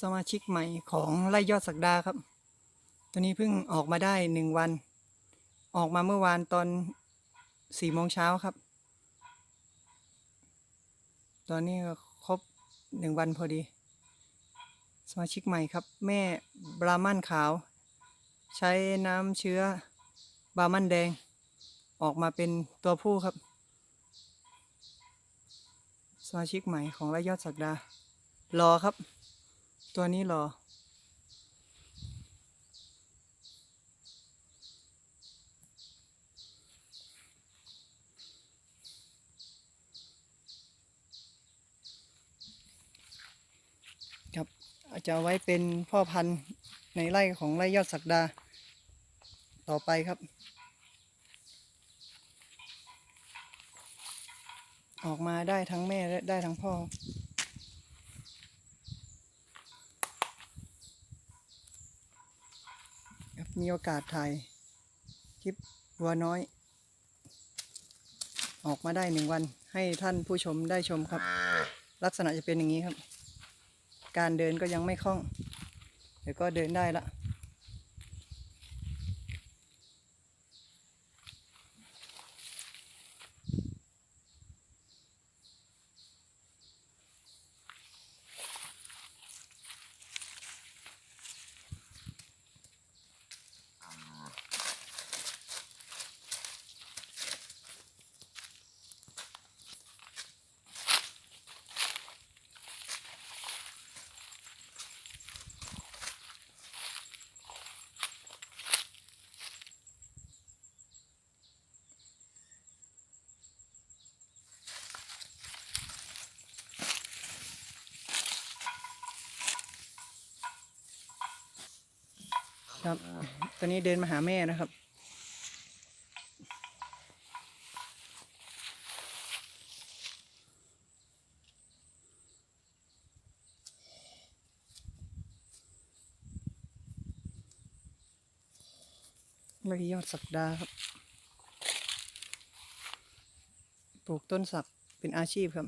สมาชิกใหม่ของไล่ยอดสักดาครับ ตัวนี้เพิ่งออกมาได้หนึ่งวัน ออกมาเมื่อวานตอนสี่โมงเช้าครับ ตอนนี้ก็ครบหนึ่งวันพอดี สมาชิกใหม่ครับ แม่บรามันขาว ใช้น้ำเชื้อบรามันแดง ออกมาเป็นตัวผู้ครับ สมาชิกใหม่ของไร่ยอดสักดารอครับ ตัวนี้รอ ครับอาจจะเอาไว้เป็นพ่อพันธุ์ในไร่ของไร่ยอดสักดา ต่อไปครับ ออกมาได้ทั้งแม่และได้ทั้งพ่อ ครับ มีโอกาสถ่ายคลิปวัวน้อย ออกมาได้หนึ่งวันให้ท่านผู้ชมได้ชมครับ ลักษณะจะเป็นอย่างนี้ครับ การเดินก็ยังไม่คล่องเดี๋ยวก็เดินได้ละ ครับ ตอนนี้เดินมาหาแม่นะครับ เลยยอดสักดาครับ ปลูกต้นสักเป็นอาชีพครับ